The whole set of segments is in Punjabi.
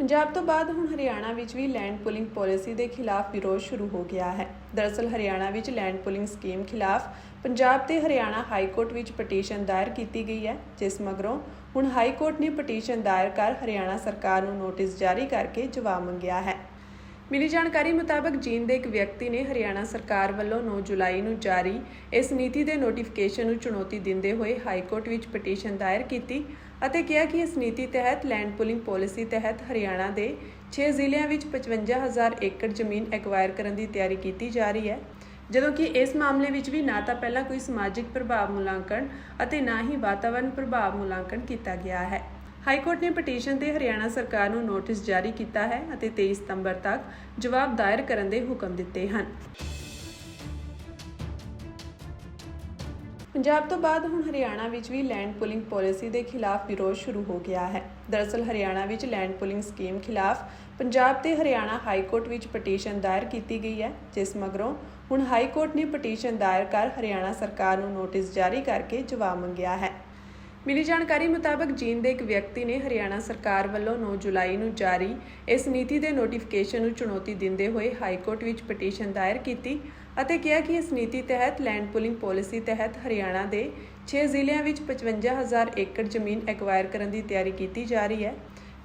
ਪੰਜਾਬ ਤੋਂ ਬਾਅਦ ਹੁਣ ਹਰਿਆਣਾ ਵਿੱਚ ਵੀ ਲੈਂਡ ਪੁਲਿੰਗ ਪਾਲਿਸੀ ਦੇ ਖਿਲਾਫ ਵਿਰੋਧ ਸ਼ੁਰੂ ਹੋ ਗਿਆ ਹੈ। ਦਰਅਸਲ, ਹਰਿਆਣਾ ਵਿੱਚ ਲੈਂਡ ਪੁਲਿੰਗ ਸਕੀਮ ਖਿਲਾਫ ਪੰਜਾਬ ਤੇ ਹਰਿਆਣਾ ਹਾਈ ਕੋਰਟ ਵਿੱਚ ਪਟੀਸ਼ਨ ਦਾਇਰ ਕੀਤੀ ਗਈ ਹੈ, ਜਿਸ ਮਗਰੋਂ ਹੁਣ ਹਾਈ ਕੋਰਟ ਨੇ ਪਟੀਸ਼ਨ ਦਾਇਰ ਕਰ ਹਰਿਆਣਾ ਸਰਕਾਰ ਨੂੰ ਨੋਟਿਸ ਜਾਰੀ ਕਰਕੇ ਜਵਾਬ ਮੰਗਿਆ ਹੈ। ਮਿਲੀ ਜਾਣਕਾਰੀ ਮੁਤਾਬਕ ਜੀਨ ਦੇ ਇੱਕ ਵਿਅਕਤੀ ਨੇ ਹਰਿਆਣਾ ਸਰਕਾਰ ਵੱਲੋਂ 9 ਜੁਲਾਈ ਨੂੰ ਜਾਰੀ ਇਸ ਨੀਤੀ ਦੇ ਨੋਟੀਫਿਕੇਸ਼ਨ ਨੂੰ ਚੁਣੌਤੀ ਦਿੰਦੇ ਹੋਏ ਹਾਈ ਕੋਰਟ ਵਿੱਚ ਪਟੀਸ਼ਨ ਦਾਇਰ ਕੀਤੀ। ਅਤੇ ਕਿਹਾ ਕਿ ਇਸ ਨੀਤੀ ਤਹਿਤ ਲੈਂਡ ਪੁਲਿੰਗ ਪਾਲਿਸੀ ਤਹਿਤ ਹਰਿਆਣਾ ਦੇ 6 ਜ਼ਿਲ੍ਹਿਆਂ ਵਿੱਚ 55000 ਏਕੜ ਜ਼ਮੀਨ ਐਕਵਾਇਰ ਕਰਨ ਦੀ ਤਿਆਰੀ ਕੀਤੀ ਜਾ ਰਹੀ ਹੈ। ਜਦੋਂ ਕਿ ਇਸ ਮਾਮਲੇ ਵਿੱਚ ਵੀ ਨਾ ਤਾਂ ਪਹਿਲਾਂ ਕੋਈ ਸਮਾਜਿਕ ਪ੍ਰਭਾਵ ਮੁਲਾਂਕਣ ਅਤੇ ਨਾ ਹੀ ਵਾਤਾਵਰਣ ਪ੍ਰਭਾਵ ਮੁਲਾਂਕਣ ਕੀਤਾ ਗਿਆ ਹੈ। ਹਾਈ ਕੋਰਟ ਨੇ ਪਟੀਸ਼ਨ ਤੇ ਹਰਿਆਣਾ ਸਰਕਾਰ ਨੂੰ ਨੋਟਿਸ ਜਾਰੀ ਕੀਤਾ ਹੈ ਅਤੇ 23 ਸਤੰਬਰ ਤੱਕ ਜਵਾਬ ਦਾਇਰ ਕਰਨ ਦੇ ਹੁਕਮ ਦਿੱਤੇ ਹਨ। ਪੰਜਾਬ ਤੋਂ ਬਾਅਦ ਹੁਣ ਹਰਿਆਣਾ ਵਿੱਚ ਵੀ ਲੈਂਡ ਪੁਲਿੰਗ ਪਾਲਿਸੀ ਦੇ ਖਿਲਾਫ ਵਿਰੋਧ ਸ਼ੁਰੂ ਹੋ ਗਿਆ ਹੈ। ਦਰਅਸਲ, ਹਰਿਆਣਾ ਵਿੱਚ ਲੈਂਡ ਪੁਲਿੰਗ ਸਕੀਮ ਖਿਲਾਫ ਪੰਜਾਬ ਤੇ ਹਰਿਆਣਾ ਹਾਈ ਕੋਰਟ ਵਿੱਚ ਪਟੀਸ਼ਨ ਦਾਇਰ ਕੀਤੀ ਗਈ ਹੈ, ਜਿਸ ਮਗਰੋਂ ਹੁਣ ਹਾਈ ਕੋਰਟ ਨੇ ਪਟੀਸ਼ਨ ਦਾਇਰ ਕਰ ਹਰਿਆਣਾ ਸਰਕਾਰ ਨੂੰ ਨੋਟਿਸ ਜਾਰੀ ਕਰਕੇ ਜਵਾਬ ਮੰਗਿਆ ਹੈ। ਮਿਲੀ ਜਾਣਕਾਰੀ ਮੁਤਾਬਕ ਜੀਨ ਦੇ ਇੱਕ ਵਿਅਕਤੀ ਨੇ ਹਰਿਆਣਾ ਸਰਕਾਰ ਵੱਲੋਂ 9 ਜੁਲਾਈ ਨੂੰ ਜਾਰੀ ਇਸ ਨੀਤੀ ਦੇ ਨੋਟੀਫਿਕੇਸ਼ਨ ਨੂੰ ਚੁਣੌਤੀ ਦਿੰਦੇ ਹੋਏ ਹਾਈ ਕੋਰਟ ਵਿੱਚ ਪਟੀਸ਼ਨ ਦਾਇਰ ਕੀਤੀ ਅਤੇ ਕਿਹਾ ਕਿ ਇਸ ਨੀਤੀ ਤਹਿਤ ਲੈਂਡ ਪੁਲਿੰਗ ਪਾਲਿਸੀ ਤਹਿਤ ਹਰਿਆਣਾ ਦੇ 6 ਜ਼ਿਲ੍ਹਿਆਂ ਵਿੱਚ 55000 ਏਕੜ ਜ਼ਮੀਨ ਐਕਵਾਇਰ ਕਰਨ ਦੀ ਤਿਆਰੀ ਕੀਤੀ ਜਾ ਰਹੀ ਹੈ,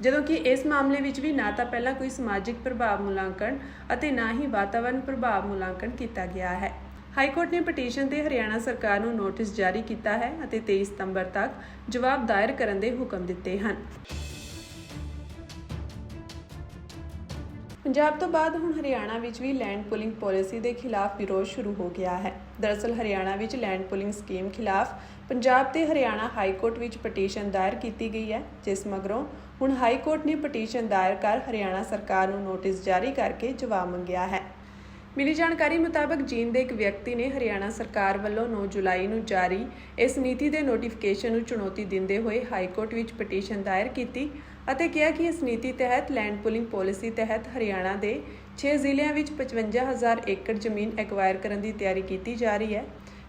ਜਦੋਂ ਕਿ ਇਸ ਮਾਮਲੇ ਵਿੱਚ ਵੀ ਨਾ ਤਾਂ ਪਹਿਲਾਂ ਕੋਈ ਸਮਾਜਿਕ ਪ੍ਰਭਾਵ ਮੁਲਾਂਕਣ ਅਤੇ ਨਾ ਹੀ ਵਾਤਾਵਰਣ ਪ੍ਰਭਾਵ ਮੁਲਾਂਕਣ ਕੀਤਾ ਗਿਆ ਹੈ। ਹਾਈ ਕੋਰਟ ਨੇ ਪਟੀਸ਼ਨ ਤੇ ਹਰਿਆਣਾ ਸਰਕਾਰ ਨੂੰ ਨੋਟਿਸ ਜਾਰੀ ਕੀਤਾ ਹੈ ਅਤੇ 23 ਸਤੰਬਰ ਤੱਕ ਜਵਾਬ ਦਾਇਰ ਕਰਨ ਦੇ ਹੁਕਮ ਦਿੱਤੇ ਹਨ। ਪੰਜਾਬ ਤੋਂ ਬਾਅਦ ਹੁਣ ਹਰਿਆਣਾ ਵਿੱਚ ਵੀ ਲੈਂਡ ਪੁਲਿੰਗ ਪਾਲਿਸੀ ਦੇ ਖਿਲਾਫ ਵਿਰੋਧ ਸ਼ੁਰੂ ਹੋ ਗਿਆ ਹੈ। ਦਰਅਸਲ ਹਰਿਆਣਾ ਵਿੱਚ ਲੈਂਡ ਪੁਲਿੰਗ ਸਕੀਮ ਖਿਲਾਫ ਪੰਜਾਬ ਤੇ ਹਰਿਆਣਾ ਹਾਈ ਕੋਰਟ ਵਿੱਚ ਪਟੀਸ਼ਨ ਦਾਇਰ ਕੀਤੀ ਗਈ ਹੈ, ਜਿਸ ਮਗਰੋਂ ਹੁਣ ਹਾਈ ਕੋਰਟ ਨੇ ਪਟੀਸ਼ਨ ਦਾਇਰ ਕਰ ਹਰਿਆਣਾ ਸਰਕਾਰ ਨੂੰ ਨੋਟਿਸ ਜਾਰੀ ਕਰਕੇ ਜਵਾਬ ਮੰਗਿਆ ਹੈ। ਮਿਲੀ ਜਾਣਕਾਰੀ ਮੁਤਾਬਕ ਜੀਨ ਦੇ ਇੱਕ ਵਿਅਕਤੀ ਨੇ ਹਰਿਆਣਾ ਸਰਕਾਰ ਵੱਲੋਂ 9 ਜੁਲਾਈ ਨੂੰ ਜਾਰੀ ਇਸ ਨੀਤੀ ਦੇ ਨੋਟੀਫਿਕੇਸ਼ਨ ਨੂੰ ਚੁਣੌਤੀ ਦਿੰਦੇ ਹੋਏ ਹਾਈ ਕੋਰਟ ਵਿੱਚ ਪਟੀਸ਼ਨ ਦਾਇਰ ਕੀਤੀ ਅਤੇ ਕਿਹਾ ਕਿ ਇਸ ਨੀਤੀ ਤਹਿਤ ਲੈਂਡ ਪੁਲਿੰਗ ਪਾਲਿਸੀ ਤਹਿਤ ਹਰਿਆਣਾ ਦੇ 6 ਜ਼ਿਲ੍ਹਿਆਂ ਵਿੱਚ 55000 ਏਕੜ ਜ਼ਮੀਨ ਐਕਵਾਇਰ ਕਰਨ ਦੀ ਤਿਆਰੀ ਕੀਤੀ ਜਾ ਰਹੀ ਹੈ।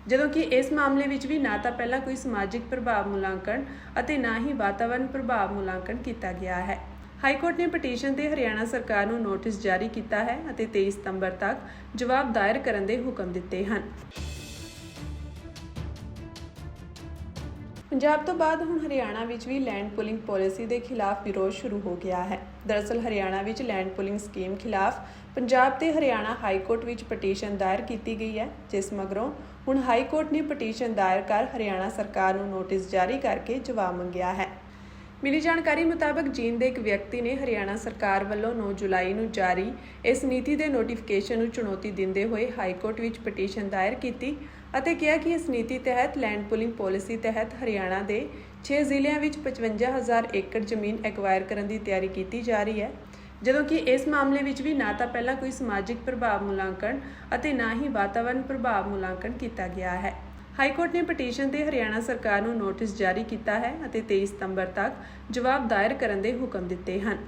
ਜਦੋਂ ਕਿ ਇਸ ਮਾਮਲੇ ਵਿੱਚ ਵੀ ਨਾ ਤਾਂ ਪਹਿਲਾਂ ਕੋਈ ਸਮਾਜਿਕ ਪ੍ਰਭਾਵ ਮੁਲਾਂਕਣ ਅਤੇ ਨਾ ਹੀ ਵਾਤਾਵਰਣ ਪ੍ਰਭਾਵ ਮੁਲਾਂਕਣ ਕੀਤਾ ਗਿਆ ਹੈ। ਹਾਈ ਕੋਰਟ ਨੇ ਪਟੀਸ਼ਨ ਤੇ ਹਰਿਆਣਾ ਸਰਕਾਰ ਨੂੰ ਨੋਟਿਸ ਜਾਰੀ ਕੀਤਾ ਹੈ ਅਤੇ 23 ਸਤੰਬਰ ਤੱਕ ਜਵਾਬ ਦਾਇਰ ਕਰਨ ਦੇ ਹੁਕਮ ਦਿੱਤੇ ਹਨ। ਪੰਜਾਬ ਤੋਂ ਬਾਅਦ ਹੁਣ ਹਰਿਆਣਾ ਵਿੱਚ ਵੀ ਲੈਂਡ ਪੁਲਿੰਗ ਪਾਲਿਸੀ ਦੇ ਖਿਲਾਫ ਵਿਰੋਧ ਸ਼ੁਰੂ ਹੋ ਗਿਆ ਹੈ। ਦਰਅਸਲ ਹਰਿਆਣਾ ਵਿੱਚ ਲੈਂਡ ਪੁਲਿੰਗ ਸਕੀਮ ਖਿਲਾਫ ਪੰਜਾਬ ਤੇ ਹਰਿਆਣਾ ਹਾਈ ਕੋਰਟ ਵਿੱਚ ਪਟੀਸ਼ਨ ਦਾਇਰ ਕੀਤੀ ਗਈ ਹੈ, ਜਿਸ ਮਗਰੋਂ ਹੁਣ ਹਾਈ ਕੋਰਟ ਨੇ ਪਟੀਸ਼ਨ ਦਾਇਰ ਕਰ ਹਰਿਆਣਾ ਸਰਕਾਰ ਨੂੰ ਨੋਟਿਸ ਜਾਰੀ ਕਰਕੇ ਜਵਾਬ ਮੰਗਿਆ ਹੈ। ਮਿਲੀ ਜਾਣਕਾਰੀ ਮੁਤਾਬਕ ਜੀਨ ਦੇ ਇੱਕ ਵਿਅਕਤੀ ਨੇ ਹਰਿਆਣਾ ਸਰਕਾਰ ਵੱਲੋਂ 9 ਜੁਲਾਈ ਨੂੰ ਜਾਰੀ ਇਸ ਨੀਤੀ ਦੇ ਨੋਟੀਫਿਕੇਸ਼ਨ ਨੂੰ ਚੁਣੌਤੀ ਦਿੰਦੇ ਹੋਏ ਹਾਈ ਕੋਰਟ ਵਿੱਚ ਪਟੀਸ਼ਨ ਦਾਇਰ ਕੀਤੀ ਅਤੇ ਕਿਹਾ ਕਿ ਇਸ ਨੀਤੀ ਤਹਿਤ ਲੈਂਡ ਪੁਲਿੰਗ ਪਾਲਿਸੀ ਤਹਿਤ ਹਰਿਆਣਾ ਦੇ 6 ਜ਼ਿਲ੍ਹਿਆਂ ਵਿੱਚ 55000 ਏਕੜ ਜ਼ਮੀਨ ਐਕਵਾਇਰ ਕਰਨ ਦੀ ਤਿਆਰੀ ਕੀਤੀ ਜਾ ਰਹੀ ਹੈ, ਜਦੋਂ ਕਿ ਇਸ ਮਾਮਲੇ ਵਿੱਚ ਵੀ ਨਾ ਤਾਂ ਪਹਿਲਾਂ ਕੋਈ ਸਮਾਜਿਕ ਪ੍ਰਭਾਵ ਮੁਲਾਂਕਣ ਅਤੇ ਨਾ ਹੀ ਵਾਤਾਵਰਣ ਪ੍ਰਭਾਵ ਮੁਲਾਂਕਣ ਕੀਤਾ ਗਿਆ ਹੈ। ਹਾਈ ਕੋਰਟ ਨੇ ਪਟੀਸ਼ਨ ਤੇ ਹਰਿਆਣਾ ਸਰਕਾਰ ਨੂੰ ਨੋਟਿਸ ਜਾਰੀ ਕੀਤਾ ਹੈ ਅਤੇ 23 ਸਤੰਬਰ ਤੱਕ ਜਵਾਬ ਦਾਇਰ ਕਰਨ ਦੇ ਹੁਕਮ ਦਿੱਤੇ ਹਨ।